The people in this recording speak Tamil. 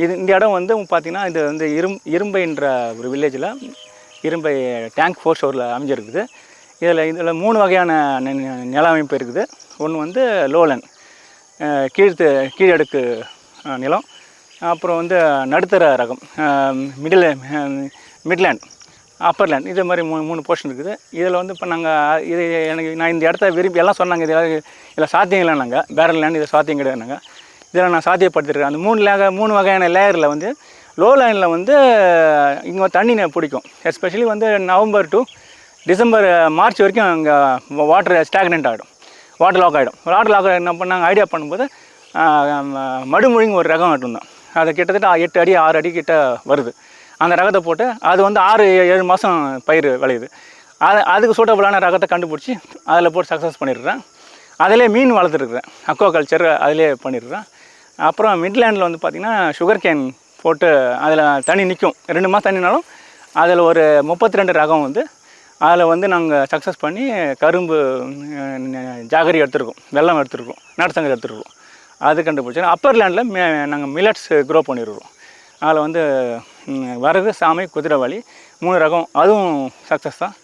இது இந்த இடம் வந்து பார்த்தீங்கன்னா இது வந்து இரும் இரும்பைன்ற ஒரு வில்லேஜில் இரும்பை டேங்க் ஃபோர் ஷோரில் அமைஞ்சிருக்குது. இதில் இதில் மூணு வகையான நில அமைப்பு இருக்குது. ஒன்று வந்து லோலன் கீழ்த்து கீழடுக்கு நிலம். அப்புறம் வந்து நடுத்தர ரகம் மிடில் மிட்லேண்ட் அப்பர்லேண்ட் இதே மாதிரி மூணு மூணு போர்ஷன் இருக்குது. இதில் வந்து இப்போ நாங்கள் இது எனக்கு நான் இந்த இடத்த விரும்பி எல்லாம் சொன்னாங்க. இதில் இதில் சாத்தியம் இல்லைனாங்க பேரல் லேண்ட் இது சாத்தியம் கிடையாதுனாங்க இதில் நான் சாத்தியப்படுத்திருக்கேன். அந்த மூணு லேக மூணு வகையான லேயரில் வந்து லோ லைனில் வந்து இங்கே தண்ணி பிடிக்கும். எஸ்பெஷலி வந்து நவம்பர் டு டிசம்பர் மார்ச் வரைக்கும் அங்கே வாட்டர் ஸ்டாக்னெண்ட் ஆகிடும் வாட்டர் லாக் ஆகிடும் வாட்டர் லாக் என்ன பண்ணாங்க? ஐடியா பண்ணும்போது மடுமொழிங்க ஒரு ரகம் இருந்தோம் அது கிட்டத்தட்ட எட்டு அடி ஆறு அடி கிட்ட வருது. அந்த ரகத்தை போட்டு அது வந்து ஆறு ஏழு மாதம் பயிர் விளையுது. அது அதுக்கு சூட்டபுளான ரகத்தை கண்டுபிடிச்சி அதில் போட்டு சக்ஸஸ் பண்ணிடுறேன். அதிலே மீன் வளர்த்துருக்குறேன். அக்வா கல்ச்சர் அதிலே பண்ணிடுறேன். அப்புறம் மிட்லேண்டில் வந்து பார்த்திங்கன்னா சுகர் கேன் போட்டு அதில் தண்ணி நிற்கும். ரெண்டு மாதம் தண்ணினாலும் அதில் ஒரு முப்பத்தி ரெண்டு ரகம் வந்து அதில் வந்து நாங்கள் சக்ஸஸ் பண்ணி கரும்பு ஜாகரி எடுத்துருக்கோம். வெல்லம் எடுத்துருக்கோம். நடுத்தங்க எடுத்துருக்கோம். அது கண்டுபிடிச்சோம் அப்பர் லேண்டில் மே நாங்கள் மில்லட்ஸ் க்ரோ பண்ணியிருக்கோம் அதில் வந்து வரகு சாமை குதிரைவாளி மூணு ரகம். அதுவும் சக்ஸஸ் தான்.